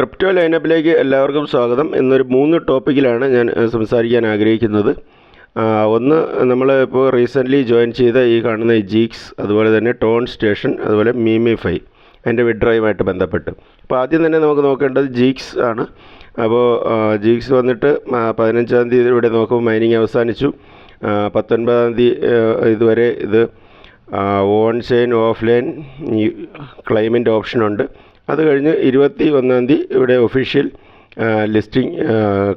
Crypto ലൈനപ്പിലേക്ക് എല്ലാവർക്കും സ്വാഗതം. എന്നൊരു മൂന്ന് ടോപ്പിക്കിലാണ് ഞാൻ സംസാരിക്കാൻ ആഗ്രഹിക്കുന്നത്. ഒന്ന് നമ്മൾ ഇപ്പോൾ റീസെന്റ്ലി ജോയിൻ ചെയ്ത ഈ കാണുന്ന ജീക്സ് അതുപോലെ തന്നെ ടോൺ സ്റ്റേഷൻ അതുപോലെ മീമിഫൈ അതിന്റെ വിഡ്രോയുമായിട്ട് ബന്ധപ്പെട്ട്. അപ്പോൾ ആദ്യം തന്നെ നമുക്ക് നോക്കേണ്ടത് ജീക്സ് ആണ്. അപ്പോൾ ജീക്സ് വന്നിട്ട് പതിനഞ്ചാം തീയതി ഇവിടെ നോക്കുമ്പോൾ മൈനിങ് അവസാനിച്ചു. പത്തൊൻപതാം തീയതി ഇതുവരെ ഇത് ഓൺ ചെയിൻ ഓഫ് ലൈൻ ക്ലൈമിന്റെ ഓപ്ഷനുണ്ട്. അത് കഴിഞ്ഞ് ഇരുപത്തി ഒന്നാം തീയതി ഇവിടെ official listing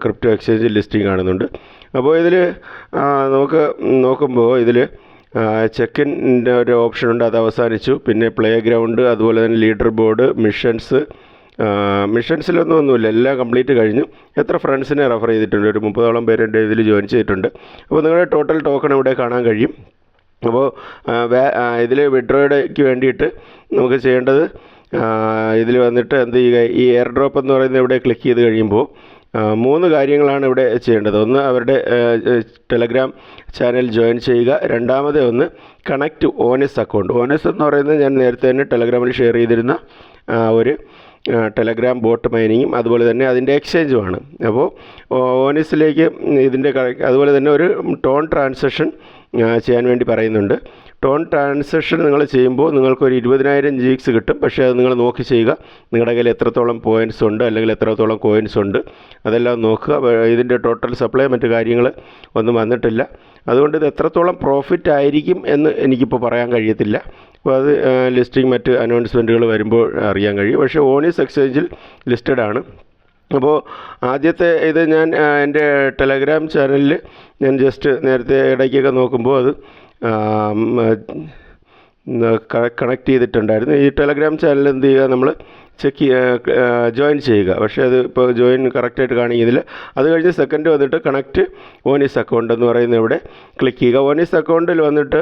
crypto exchange listing കാണുന്നുണ്ട്. അപ്പോൾ ഇതിൽ നമുക്ക് നോക്കുമ്പോൾ ഇതിൽ ചെക്കിന്റെ ഒരു ഓപ്ഷനുണ്ട് അത് അവസാനിച്ചു. പിന്നെ പ്ലേ ഗ്രൗണ്ട് അതുപോലെ തന്നെ ലീഡർ ബോർഡ് മിഷൻസ് മിഷൻസിലൊന്നും ഒന്നുമില്ല എല്ലാം കംപ്ലീറ്റ് കഴിഞ്ഞു. എത്ര ഫ്രണ്ട്സിനെ റെഫർ ചെയ്തിട്ടുണ്ട്? ഒരു മുപ്പതോളം പേരുടെ ഇതിൽ ജോയിൻ ചെയ്തിട്ടുണ്ട്. അപ്പോൾ നിങ്ങളുടെ ടോട്ടൽ ടോക്കൺ ഇവിടെ കാണാൻ കഴിയും. അപ്പോൾ ഇതിൽ വിഡ്രോയുടെക്ക് വേണ്ടിയിട്ട് നമുക്ക് ചെയ്യേണ്ടത് ഇതിൽ വന്നിട്ട് എന്ത് ചെയ്യുക ഈ എയർ ഡ്രോപ്പ് എന്ന് പറയുന്നത് ഇവിടെ ക്ലിക്ക് ചെയ്ത് കഴിയുമ്പോൾ മൂന്ന് കാര്യങ്ങളാണ് ഇവിടെ ചെയ്യേണ്ടത്. ഒന്ന് അവരുടെ ടെലഗ്രാം ചാനൽ ജോയിൻ ചെയ്യുക. രണ്ടാമത് ഒന്ന് കണക്റ്റ് ഓനസ് അക്കൗണ്ട് ഓനസ് എന്ന് പറയുന്നത് ഞാൻ നേരത്തെ തന്നെ ടെലഗ്രാമിൽ ഷെയർ ചെയ്തിരുന്ന ഒരു ടെലഗ്രാം ബോട്ട് മൈനിങ്ങും അതുപോലെ തന്നെ അതിന്റെ എക്സ്ചേഞ്ചുമാണ് അപ്പോൾ ഓനസിലേക്ക് ഇതിന്റെ അതുപോലെ തന്നെ ഒരു ടോൺ ട്രാൻസാക്ഷൻ ചെയ്യാൻ വേണ്ടി പറയുന്നുണ്ട്. ടോൺ ട്രാൻസാക്ഷൻ നിങ്ങൾ ചെയ്യുമ്പോൾ നിങ്ങൾക്കൊരു ഇരുപതിനായിരം ജീക്സ് കിട്ടും. പക്ഷേ അത് നിങ്ങൾ നോക്കി ചെയ്യുക. നിങ്ങളുടെ കയ്യിൽ എത്രത്തോളം പോയിന്റ്സ് ഉണ്ട് അല്ലെങ്കിൽ എത്രത്തോളം കോയിൻസ് ഉണ്ട്. അതെല്ലാം നോക്കുക. ഇതിന്റെ ടോട്ടൽ സപ്ലൈ മറ്റു കാര്യങ്ങൾ ഒന്നും വന്നിട്ടില്ല. അതുകൊണ്ട് ഇത് എത്രത്തോളം പ്രോഫിറ്റ് ആയിരിക്കും എന്ന് എനിക്കിപ്പോൾ പറയാൻ കഴിയത്തില്ല. അപ്പോൾ അത് ലിസ്റ്റിംഗ് മറ്റ് അനൗൺസ്മെന്റുകൾ വരുമ്പോൾ അറിയാൻ കഴിയും. പക്ഷേ ഓണീസ് എക്സ്ചേഞ്ചിൽ ലിസ്റ്റഡ് ആണ്. അപ്പോൾ ആദ്യത്തെ ഇത് ഞാൻ എന്റെ ടെലഗ്രാം ചാനലിൽ ഞാൻ ജസ്റ്റ് നേരത്തെ ഇടയ്ക്കൊക്കെ നോക്കുമ്പോൾ അത് കണക്ട് ചെയ്തിട്ടുണ്ടായിരുന്നു. ഈ ടെലഗ്രാം ചാനൽ എന്ത് ചെയ്യുക നമ്മൾ ചെക്ക് ജോയിൻ ചെയ്യുക. പക്ഷേ അത് ഇപ്പോൾ ജോയിൻ കറക്റ്റായിട്ട് കാണിക്കുന്നില്ല. അത് കഴിഞ്ഞ് സെക്കൻഡ് വന്നിട്ട് കണക്ട് ഓനീസ് അക്കൗണ്ട് എന്ന് പറയുന്ന ഇവിടെ ക്ലിക്ക് ചെയ്യുക. ഓനീസ് അക്കൗണ്ടിൽ വന്നിട്ട്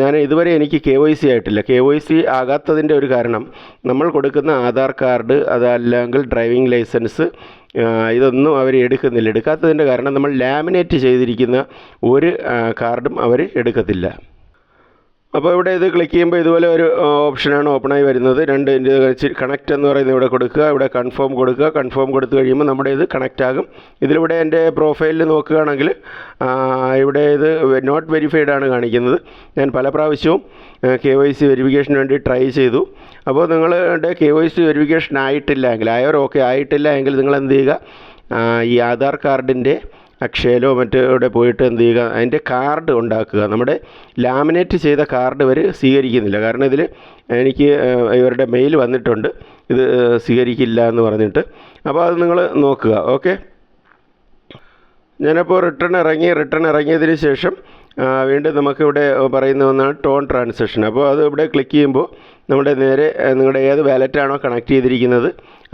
ഞാൻ ഇതുവരെ എനിക്ക് കെ വൈ സി ആയിട്ടില്ല. കെ വൈ സി ആകാത്തതിന്റെ ഒരു കാരണം നമ്മൾ കൊടുക്കുന്ന ആധാർ കാർഡ് അതല്ലെങ്കിൽ ഡ്രൈവിംഗ് ലൈസൻസ് ഇതൊന്നും അവർ എടുക്കുന്നില്ല. എടുക്കാത്തതിന്റെ കാരണം നമ്മൾ ലാമിനേറ്റ് ചെയ്തിരിക്കുന്ന ഒരു കാർഡും അവർ എടുക്കത്തില്ല. അപ്പോൾ ഇവിടെ ഇത് ക്ലിക്ക് ചെയ്യുമ്പോൾ ഇതുപോലെ ഒരു ഓപ്ഷനാണ് ഓപ്പണായി വരുന്നത്. രണ്ട് കണക്റ്റ് എന്ന് പറയുന്നത് ഇവിടെ കൊടുക്കുക. ഇവിടെ കൺഫേം കൊടുക്കുക. കൺഫേം കൊടുത്തു കഴിയുമ്പോൾ നമ്മുടെ ഇത് കണക്റ്റ് ആകും. ഇതിലിവിടെ എന്റെ പ്രൊഫൈലിൽ നോക്കുകയാണെങ്കിൽ ഇവിടെ ഇത് നോട്ട് വെരിഫൈഡ് ആണ് കാണിക്കുന്നത്. ഞാൻ പല പ്രാവശ്യവും കെ വൈ സി വെരിഫിക്കേഷന് വേണ്ടി ട്രൈ ചെയ്തു. അപ്പോൾ നിങ്ങളുടെ കെ വൈ സി വെരിഫിക്കേഷൻ ആയിട്ടില്ല എങ്കിൽ ആയവർ ഓക്കെ ആയിട്ടില്ല എങ്കിൽ നിങ്ങൾ എന്ത് ചെയ്യുക? ഈ ആധാർ കാർഡിന്റെ അക്ഷയയിലോ മറ്റോ ഇവിടെ പോയിട്ട് എന്ത് ചെയ്യുക? അതിന്റെ കാർഡ് ഉണ്ടാക്കുക. നമ്മുടെ ലാമിനേറ്റ് ചെയ്ത കാർഡ് വരെ സ്വീകരിക്കുന്നില്ല. കാരണം ഇതിൽ എനിക്ക് ഇവരുടെ മെയിൽ വന്നിട്ടുണ്ട്. ഇത് സ്വീകരിക്കില്ല എന്ന് പറഞ്ഞിട്ട്. അപ്പോൾ അത് നിങ്ങൾ നോക്കുക. ഓക്കെ? ഞാനപ്പോൾ റിട്ടേൺ ഇറങ്ങി റിട്ടേൺ ഇറങ്ങിയതിന് ശേഷം വീണ്ടും നമുക്കിവിടെ പറയുന്ന ഒന്നാണ് ടോൺ ട്രാൻസാക്ഷൻ. അപ്പോൾ അത് ഇവിടെ ക്ലിക്ക് ചെയ്യുമ്പോൾ നമ്മുടെ നേരെ നിങ്ങളുടെ ഏത് വാലറ്റാണോ കണക്ട് ചെയ്തിരിക്കുന്നത്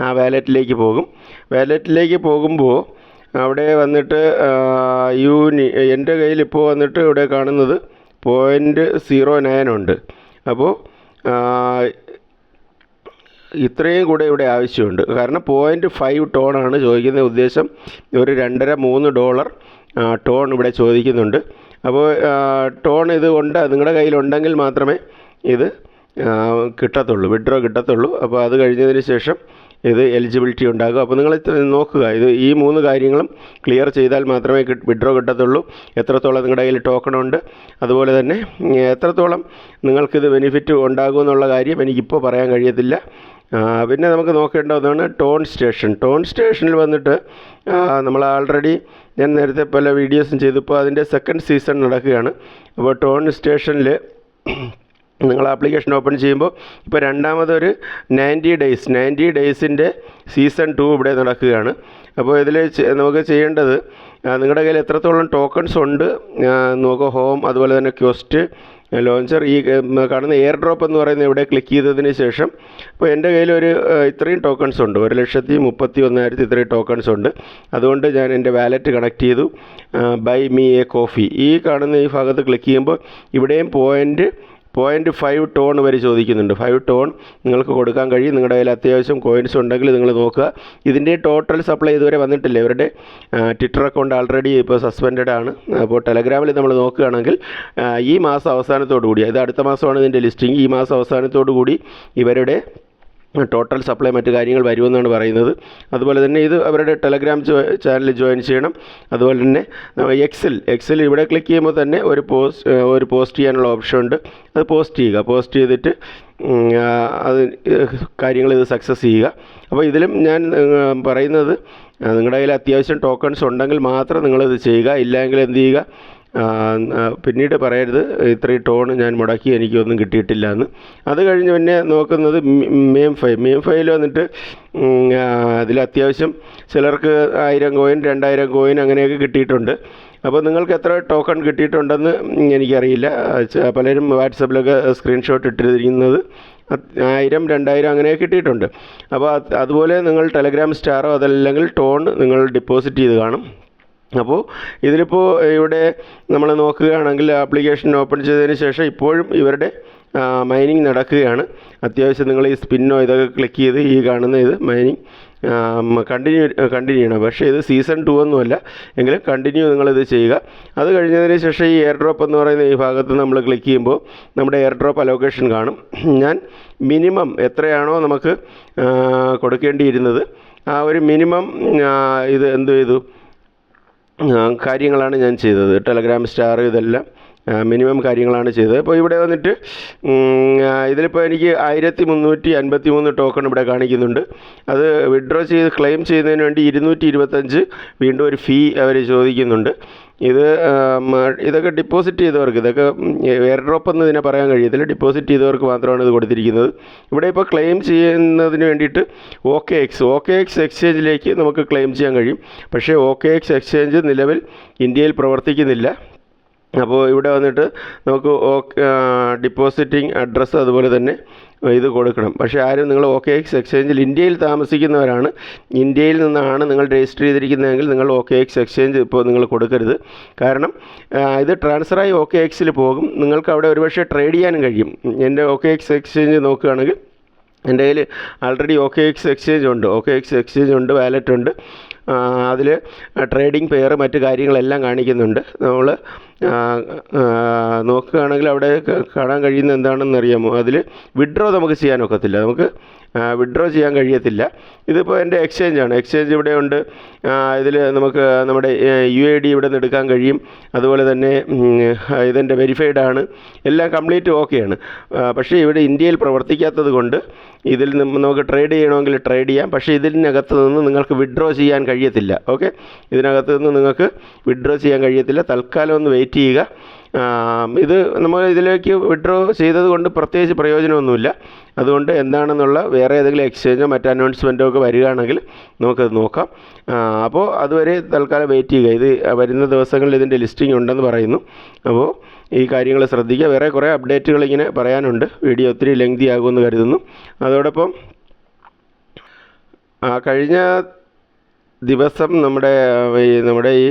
ആ വാലറ്റിലേക്ക് പോകും. വാലറ്റിലേക്ക് പോകുമ്പോൾ അവിടെ വന്നിട്ട് യൂനി എന്റെ കയ്യിൽ ഇപ്പോൾ വന്നിട്ട് ഇവിടെ കാണുന്നത് പോയിന്റ് സീറോ നയൻ ഉണ്ട്. അപ്പോൾ ഇത്രയും കൂടെ ഇവിടെ ആവശ്യമുണ്ട്. കാരണം പോയിന്റ് ഫൈവ് ടോണാണ് ചോദിക്കുന്ന ഉദ്ദേശം. ഒരു രണ്ടര മൂന്ന് ഡോളർ ടോൺ ഇവിടെ ചോദിക്കുന്നുണ്ട്. അപ്പോൾ ടോൺ ഇത് ഉണ്ട് നിങ്ങളുടെ കയ്യിലുണ്ടെങ്കിൽ മാത്രമേ ഇത് കിട്ടത്തുള്ളൂ വിഡ്രോ കിട്ടത്തുള്ളൂ. അപ്പോൾ അത് കഴിഞ്ഞതിന് ശേഷം ഇത് എലിജിബിലിറ്റി ഉണ്ടാകും. അപ്പോൾ നിങ്ങൾ നോക്കുക. ഇത് ഈ മൂന്ന് കാര്യങ്ങളും ക്ലിയർ ചെയ്താൽ മാത്രമേ വിഡ്രോ കിട്ടത്തുള്ളൂ. എത്രത്തോളം നിങ്ങളുടെ കയ്യിൽ ടോക്കൺ ഉണ്ട്. അതുപോലെ തന്നെ എത്രത്തോളം നിങ്ങൾക്കിത് ബെനിഫിറ്റ് ഉണ്ടാകും എന്നുള്ള കാര്യം എനിക്കിപ്പോൾ പറയാൻ കഴിയത്തില്ല. പിന്നെ നമുക്ക് നോക്കേണ്ട ഒന്നാണ് ടോൺ സ്റ്റേഷൻ ടോൺ സ്റ്റേഷനിൽ വന്നിട്ട് നമ്മൾ ആൾറെഡി ഞാൻ നേരത്തെ പല വീഡിയോസും ചെയ്തപ്പോൾ അതിന്റെ സെക്കൻഡ് സീസൺ നടക്കുകയാണ്. അപ്പോൾ ടോൺ സ്റ്റേഷനിൽ നിങ്ങൾ ആപ്ലിക്കേഷൻ ഓപ്പൺ ചെയ്യുമ്പോൾ ഇപ്പോൾ രണ്ടാമതൊരു നയന്റി ഡേയ്സ് നയന്റി ഡേയ്സിന്റെ സീസൺ ടു ഇവിടെ നടക്കുകയാണ്. അപ്പോൾ ഇതിൽ നമുക്ക് ചെയ്യേണ്ടത് നിങ്ങളുടെ കയ്യിൽ എത്രത്തോളം ടോക്കൺസ് ഉണ്ട് നമുക്ക് ഹോം അതുപോലെ തന്നെ ക്വസ്റ്റ് ലോഞ്ചർ ഈ കാണുന്ന എയർ ഡ്രോപ്പ് എന്ന് പറയുന്ന ഇവിടെ ക്ലിക്ക് ചെയ്തതിന് ശേഷം ഇപ്പോൾ എന്റെ കയ്യിൽ ഒരു ഇത്രയും ടോക്കൺസ് ഉണ്ട്. ഒരു ലക്ഷത്തി മുപ്പത്തി ഒന്നായിരത്തി ഇത്രയും ടോക്കൺസ് ഉണ്ട്. അതുകൊണ്ട് ഞാൻ എന്റെ വാലറ്റ് കണക്ട് ചെയ്തു. ബൈ മീ എ കോഫി ഈ കാണുന്ന ഈ ഭാഗത്ത് ക്ലിക്ക് ചെയ്യുമ്പോൾ ഇവിടെയും പോയിന്റ് പോയിന്റ് ഫൈവ് ടോൺ വരെ ചോദിക്കുന്നുണ്ട്. ഫൈവ് ടോൺ നിങ്ങൾക്ക് കൊടുക്കാൻ കഴിയും. നിങ്ങളുടെ കയ്യിൽ അത്യാവശ്യം കോയിൻസ് ഉണ്ടെങ്കിൽ നിങ്ങൾ നോക്കുക. ഇതിന്റെ ടോട്ടൽ സപ്ലൈ ഇതുവരെ വന്നിട്ടില്ല. ഇവരുടെ ട്വിറ്റർ അക്കൗണ്ട് ആൾറെഡി ഇപ്പോൾ സസ്പെൻഡഡ് ആണ്. അപ്പോൾ ടെലഗ്രാമിൽ നമ്മൾ നോക്കുകയാണെങ്കിൽ ഈ മാസം അവസാനത്തോടു കൂടി ഇത് അടുത്ത മാസമാണ് ഇതിന്റെ ലിസ്റ്റിംഗ് ഈ മാസം അവസാനത്തോടു കൂടി ഇവരുടെ ടോട്ടൽ സപ്ലൈ മറ്റു കാര്യങ്ങൾ വരുമെന്നാണ് പറയുന്നത്. അതുപോലെ തന്നെ ഇത് അവരുടെ ടെലഗ്രാം ചാനൽ ജോയിൻ ചെയ്യണം. അതുപോലെ തന്നെ എക്സൽ എക്സൽ ഇവിടെ ക്ലിക്ക് ചെയ്യുമ്പോൾ തന്നെ ഒരു പോസ്റ്റ് ഒരു പോസ്റ്റ് ചെയ്യാനുള്ള ഓപ്ഷൻ ഉണ്ട്. അത് പോസ്റ്റ് ചെയ്യുക. പോസ്റ്റ് ചെയ്തിട്ട് അത് കാര്യങ്ങൾ ഇത് സക്സസ് ചെയ്യുക. അപ്പോൾ ഇതിലും ഞാൻ പറയുന്നത് നിങ്ങളുടെ കയ്യിൽ അത്യാവശ്യം ടോക്കൺസ് ഉണ്ടെങ്കിൽ മാത്രം നിങ്ങളിത് ചെയ്യുക. ഇല്ലെങ്കിൽ എന്ത് ചെയ്യുക? പിന്നീട് പറയരുത് ഇത്രയും ടോൺ ഞാൻ മുടക്കി എനിക്കൊന്നും കിട്ടിയിട്ടില്ല എന്ന് അത് കഴിഞ്ഞ് പിന്നെ നോക്കുന്നത് മെയിം ഫൈവ് മെയിം ഫൈവിൽ വന്നിട്ട് അതിൽ അത്യാവശ്യം ചിലർക്ക് ആയിരം കോയിൻ രണ്ടായിരം കോയിൻ അങ്ങനെയൊക്കെ കിട്ടിയിട്ടുണ്ട്. അപ്പോൾ നിങ്ങൾക്ക് എത്ര ടോക്കൺ കിട്ടിയിട്ടുണ്ടെന്ന് എനിക്കറിയില്ല. പലരും വാട്സപ്പിലൊക്കെ സ്ക്രീൻഷോട്ട് ഇട്ടിരിക്കുന്നത് ആയിരം രണ്ടായിരം അങ്ങനെ കിട്ടിയിട്ടുണ്ട്. അപ്പോൾ അതുപോലെ നിങ്ങൾ ടെലഗ്രാം സ്റ്റാറോ അതല്ലെങ്കിൽ ടോൺ നിങ്ങൾ ഡിപ്പോസിറ്റ് ചെയ്ത് കാണും. അപ്പോൾ ഇതിലിപ്പോൾ ഇവിടെ നമ്മൾ നോക്കുകയാണെങ്കിൽ ആപ്ലിക്കേഷൻ ഓപ്പൺ ചെയ്തതിന് ശേഷം ഇപ്പോഴും ഇവരുടെ മൈനിങ് നടക്കുകയാണ്. അത്യാവശ്യം നിങ്ങൾ ഈ സ്പിന്നോ ഇതൊക്കെ ക്ലിക്ക് ചെയ്ത് ഈ കാണുന്ന ഇത് മൈനിങ് കണ്ടിന്യൂ കണ്ടിന്യൂ ചെയ്യണം. പക്ഷേ ഇത് സീസൺ ടു ഒന്നുമല്ല എങ്കിലും കണ്ടിന്യൂ നിങ്ങളിത് ചെയ്യുക. അത് കഴിഞ്ഞതിന് ശേഷം ഈ എയർ ഡ്രോപ്പ് എന്ന് പറയുന്ന ഈ ഭാഗത്ത് നമ്മൾ ക്ലിക്ക് ചെയ്യുമ്പോൾ നമ്മുടെ എയർ ഡ്രോപ്പ് അലോക്കേഷൻ കാണും. ഞാൻ മിനിമം എത്രയാണോ നമുക്ക് കൊടുക്കേണ്ടിയിരുന്നത്. ആ ഒരു മിനിമം ഇത് എന്ത് ചെയ്തു? കാര്യങ്ങളാണ് ഞാൻ ചെയ്തത്. ടെലഗ്രാം സ്റ്റാർ ഇതെല്ലാം മിനിമം കാര്യങ്ങളാണ് ചെയ്തത്. അപ്പോൾ ഇവിടെ വന്നിട്ട് ഇതിലിപ്പോൾ എനിക്ക് ആയിരത്തി മുന്നൂറ്റി അൻപത്തി മൂന്ന് ടോക്കൺ ഇവിടെ കാണിക്കുന്നുണ്ട്. അത് വിഡ്രോ ചെയ്ത് ക്ലെയിം ചെയ്യുന്നതിന് വേണ്ടി ഇരുന്നൂറ്റി ഇരുപത്തഞ്ച് വീണ്ടും ഒരു ഫീ അവർ ചോദിക്കുന്നുണ്ട്. ഇത് ഇതൊക്കെ ഡിപ്പോസിറ്റ് ചെയ്തവർക്ക് ഇതൊക്കെ എയർ ഡ്രോപ്പ് എന്ന് ഇതിനെ പറയാൻ കഴിയത്തില്ല. ഡിപ്പോസിറ്റ് ചെയ്തവർക്ക് മാത്രമാണ് ഇത് കൊടുത്തിരിക്കുന്നത്. ഇവിടെ ഇപ്പോൾ ക്ലെയിം ചെയ്യുന്നതിന് വേണ്ടിയിട്ട് ഓക്കെ എക്സ് ഓക്കെ എക്സ് എക്സ്ചേഞ്ചിലേക്ക് നമുക്ക് ക്ലെയിം ചെയ്യാൻ കഴിയും. പക്ഷേ ഓക്കെ എക്സ് എക്സ്ചേഞ്ച് നിലവിൽ ഇന്ത്യയിൽ പ്രവർത്തിക്കുന്നില്ല. അപ്പോൾ ഇവിടെ വന്നിട്ട് നമുക്ക് ഡിപ്പോസിറ്റിംഗ് അഡ്രസ്സ് അതുപോലെ തന്നെ ഇത് കൊടുക്കണം. പക്ഷേ ആരും നിങ്ങൾ ഓക്കെ എക്സ് എക്സ്ചേഞ്ചിൽ ഇന്ത്യയിൽ താമസിക്കുന്നവരാണ്. ഇന്ത്യയിൽ നിന്നാണ് നിങ്ങൾ രജിസ്റ്റർ ചെയ്തിരിക്കുന്നതെങ്കിൽ നിങ്ങൾ ഓക്കെ എക്സ് എക്സ്ചേഞ്ച് ഇപ്പോൾ നിങ്ങൾ കൊടുക്കരുത്. കാരണം ഇത് ട്രാൻസ്ഫറായി ഓക്കെ എക്സിൽ പോകും. നിങ്ങൾക്ക് അവിടെ ഒരുപക്ഷെ ട്രേഡ് ചെയ്യാനും കഴിയും. എന്റെ ഓക്കെ എക്സ് എക്സ്ചേഞ്ച് നോക്കുകയാണെങ്കിൽ എന്റെ കയ്യിൽ ആൾറെഡി ഓക്കെ എക്സ് എക്സ്ചേഞ്ച് ഉണ്ട്. ഓക്കെ എക്സ് എക്സ്ചേഞ്ച് ഉണ്ട് വാലറ്റ് ഉണ്ട്. അതിൽ ട്രേഡിംഗ് പെയർ മറ്റു കാര്യങ്ങളെല്ലാം കാണിക്കുന്നുണ്ട്. നമ്മൾ നോക്കുകയാണെങ്കിൽ അവിടെ കാണാൻ കഴിയുന്നത് എന്താണെന്ന് അറിയാമോ അതിൽ വിഡ്രോ നമുക്ക് ചെയ്യാൻ ഒക്കത്തില്ല. നമുക്ക് വിഡ്രോ ചെയ്യാൻ കഴിയത്തില്ല. ഇതിപ്പോൾ എന്റെ എക്സ്ചേഞ്ചാണ് എക്സ്ചേഞ്ച് ഇവിടെ ഉണ്ട്. ഇതിൽ നമുക്ക് നമ്മുടെ യു എ ഡി ഇവിടെ നിന്ന് എടുക്കാൻ കഴിയും. അതുപോലെ തന്നെ ഇതെന്റെ വെരിഫൈഡ് ആണ്. എല്ലാം കംപ്ലീറ്റ് ഓക്കെയാണ് പക്ഷേ ഇവിടെ ഇന്ത്യയിൽ പ്രവർത്തിക്കാത്തത് കൊണ്ട് ഇതിൽ നിന്ന് നമുക്ക് ട്രേഡ് ചെയ്യണമെങ്കിൽ ട്രേഡ് ചെയ്യാം. പക്ഷേ ഇതിനകത്ത് നിന്ന് നിങ്ങൾക്ക് വിഡ്രോ ചെയ്യാൻ കഴിയത്തില്ല. ഓക്കെ ഇതിനകത്ത് നിന്ന് നിങ്ങൾക്ക് വിഡ്രോ ചെയ്യാൻ കഴിയത്തില്ല. തൽക്കാലം ഒന്ന് വെയിറ്റ് ചെയ്യുക. ഇത് നമ്മൾ ഇതിലേക്ക് വിഡ്രോ ചെയ്തത് കൊണ്ട് പ്രത്യേകിച്ച് പ്രയോജനമൊന്നുമില്ല. അതുകൊണ്ട് എന്താണെന്നുള്ള വേറെ ഏതെങ്കിലും എക്സ്ചേഞ്ചോ മറ്റ് അനൗൺസ്മെന്റോ ഒക്കെ വരികയാണെങ്കിൽ നമുക്കത് നോക്കാം. അപ്പോൾ അതുവരെ തൽക്കാലം വെയിറ്റ് ചെയ്യുക. ഇത് വരുന്ന ദിവസങ്ങളിൽ ഇതിന്റെ ലിസ്റ്റിംഗ് ഉണ്ടെന്ന് പറയുന്നു. അപ്പോൾ ഈ കാര്യങ്ങൾ ശ്രദ്ധിക്കുക. വേറെ കുറേ അപ്ഡേറ്റുകൾ ഇങ്ങനെ പറയാനുണ്ട്. വീഡിയോ ഒത്തിരി ലെങ്തി ആകുമെന്ന് കരുതുന്നു. അതോടൊപ്പം കഴിഞ്ഞ ദിവസം നമ്മുടെ നമ്മുടെ ഈ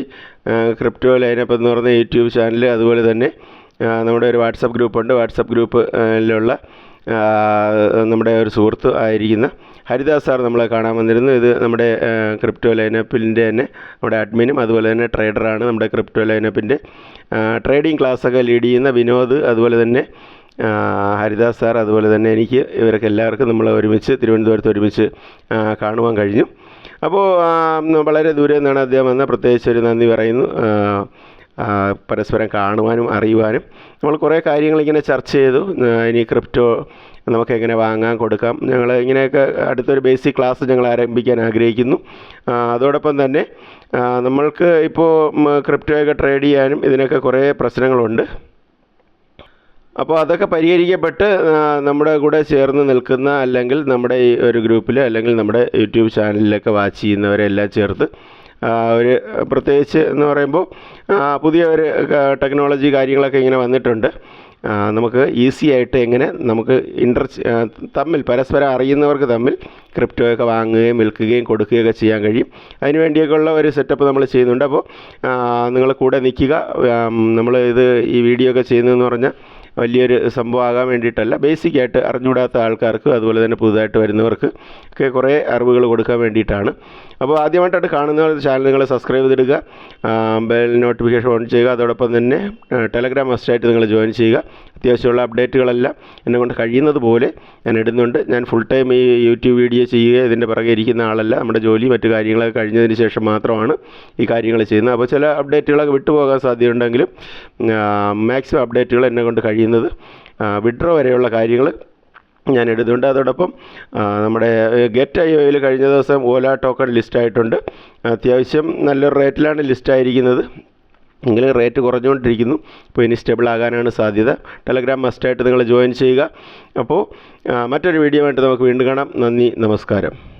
ക്രിപ്റ്റോ ലൈനപ്പ് എന്ന് പറയുന്ന യൂട്യൂബ് ചാനൽ അതുപോലെ തന്നെ നമ്മുടെ ഒരു വാട്സപ്പ് ഗ്രൂപ്പുണ്ട് വാട്സപ്പ് ഗ്രൂപ്പിലുള്ള നമ്മുടെ ഒരു സുഹൃത്ത് ആയിരിക്കുന്ന ഹരിദാസ് സാർ നമ്മളെ കാണാൻ വന്നിരുന്നു. ഇത് നമ്മുടെ ക്രിപ്റ്റോ ലൈനപ്പിന്റെ തന്നെ നമ്മുടെ അഡ്മിനും അതുപോലെ തന്നെ ട്രേഡറാണ് നമ്മുടെ ക്രിപ്റ്റോ ലൈനപ്പിന്റെ ട്രേഡിംഗ് ക്ലാസ്സൊക്കെ ലീഡ് ചെയ്യുന്ന വിനോദ് അതുപോലെ തന്നെ ഹരിദാസ് സാർ അതുപോലെ തന്നെ എനിക്ക് ഇവർക്ക് എല്ലാവർക്കും നമ്മൾ ഒരുമിച്ച് തിരുവനന്തപുരത്ത് ഒരുമിച്ച് കാണുവാൻ കഴിഞ്ഞു. അപ്പോൾ വളരെ ദൂരെ നിന്നാണ് അദ്ദേഹം വന്നത് പ്രത്യേകിച്ച് ഒരു നന്ദി പറയുന്നു. പരസ്പരം കാണുവാനും അറിയുവാനും. നമ്മൾ കുറേ കാര്യങ്ങൾ ഇങ്ങനെ ചർച്ച ചെയ്തു. ഇനി ക്രിപ്റ്റോ നമുക്ക് എങ്ങനെ വാങ്ങാൻ കൊടുക്കാം. ഞങ്ങൾ ഇങ്ങനെയൊക്കെ അടുത്തൊരു ബേസിക് ക്ലാസ് ഞങ്ങൾ ആരംഭിക്കാൻ ആഗ്രഹിക്കുന്നു. അതോടൊപ്പം തന്നെ നമ്മൾക്ക് ഇപ്പോൾ ക്രിപ്റ്റോയൊക്കെ ട്രേഡ് ചെയ്യാനും ഇതിനൊക്കെ കുറേ പ്രശ്നങ്ങളുണ്ട്. അപ്പോൾ അതൊക്കെ പരിഹരിക്കപ്പെട്ട് നമ്മുടെ കൂടെ ചേർന്ന് നിൽക്കുന്ന അല്ലെങ്കിൽ നമ്മുടെ ഈ ഒരു ഗ്രൂപ്പിൽ അല്ലെങ്കിൽ നമ്മുടെ യൂട്യൂബ് ചാനലിലൊക്കെ വാച്ച് ചെയ്യുന്നവരെല്ലാം ചേർത്ത് ഒരു പ്രത്യേകിച്ച് എന്ന് പറയുമ്പോൾ പുതിയ ഒരു ടെക്നോളജി കാര്യങ്ങളൊക്കെ ഇങ്ങനെ വന്നിട്ടുണ്ട്. നമുക്ക് ഈസി ആയിട്ട് എങ്ങനെ നമുക്ക് ഇന്റർ തമ്മിൽ പരസ്പരം അറിയുന്നവർക്ക് തമ്മിൽ ക്രിപ്റ്റോ ഒക്കെ വാങ്ങുകയും വിൽക്കുകയും കൊടുക്കുകയൊക്കെ ചെയ്യാൻ കഴിയും. അതിന് വേണ്ടിയൊക്കെയുള്ള ഒരു സെറ്റപ്പ് നമ്മൾ ചെയ്യുന്നുണ്ട്. അപ്പോൾ നിങ്ങൾ കൂടെ നിൽക്കുക. നമ്മൾ ഇത് ഈ വീഡിയോ ഒക്കെ ചെയ്യുന്നതെന്ന് പറഞ്ഞാൽ വലിയൊരു സംഭവമാകാൻ വേണ്ടിയിട്ടല്ല. ബേസിക് ആയിട്ട് അറിഞ്ഞുകൂടാത്ത ആൾക്കാർക്ക് അതുപോലെ തന്നെ പുതുതായിട്ട് വരുന്നവർക്ക് ഒക്കെ കുറേ അറിവുകൾ കൊടുക്കാൻ വേണ്ടിയിട്ടാണ്. അപ്പോൾ ആദ്യമായിട്ടായിട്ട് കാണുന്ന ചാനൽ നിങ്ങൾ സബ്സ്ക്രൈബ് ചെയ്തിടുക. ബെൽ നോട്ടിഫിക്കേഷൻ ഓൺ ചെയ്യുക. അതോടൊപ്പം തന്നെ ടെലഗ്രാം മസ്റ്റായിട്ട് നിങ്ങൾ ജോയിൻ ചെയ്യുക. അത്യാവശ്യമുള്ള അപ്ഡേറ്റുകളെല്ലാം എന്നെക്കൊണ്ട് കഴിയുന്നത് പോലെ ഞാൻ ഇടുന്നുണ്ട്. ഞാൻ ഫുൾ ടൈം ഈ യൂട്യൂബ് വീഡിയോ ചെയ്യുക ഇതിന്റെ പുറകെ ഇരിക്കുന്ന ആളല്ല. നമ്മുടെ ജോലി മറ്റു കാര്യങ്ങളൊക്കെ കഴിഞ്ഞതിന് ശേഷം മാത്രമാണ് ഈ കാര്യങ്ങൾ ചെയ്യുന്നത്. അപ്പോൾ ചില അപ്ഡേറ്റുകളൊക്കെ വിട്ടുപോകാൻ സാധ്യതയുണ്ടെങ്കിലും മാക്സിമം അപ്ഡേറ്റുകൾ എന്നെ കൊണ്ട് കഴിയുന്നത് വിഡ്രോ വരെയുള്ള കാര്യങ്ങൾ ഞാൻ ഇടുന്നുണ്ട്. അതോടൊപ്പം നമ്മുടെ ഗെറ്റ് ഐ ഒയിൽ കഴിഞ്ഞ ദിവസം ഓല ടോക്കൺ ലിസ്റ്റ് ആയിട്ടുണ്ട്. അത്യാവശ്യം നല്ലൊരു റേറ്റിലാണ് ലിസ്റ്റ് ആയിരിക്കുന്നത്. എങ്കിലും റേറ്റ് കുറഞ്ഞുകൊണ്ടിരിക്കുന്നു. അപ്പോൾ ഇനി സ്റ്റേബിൾ ആകാനാണ് സാധ്യത. ടെലഗ്രാം മസ്റ്റായിട്ട് നിങ്ങൾ ജോയിൻ ചെയ്യുക. അപ്പോൾ മറ്റൊരു വീഡിയോ ആയിട്ട് നമുക്ക് വീണ്ടും കാണാം. നന്ദി നമസ്കാരം.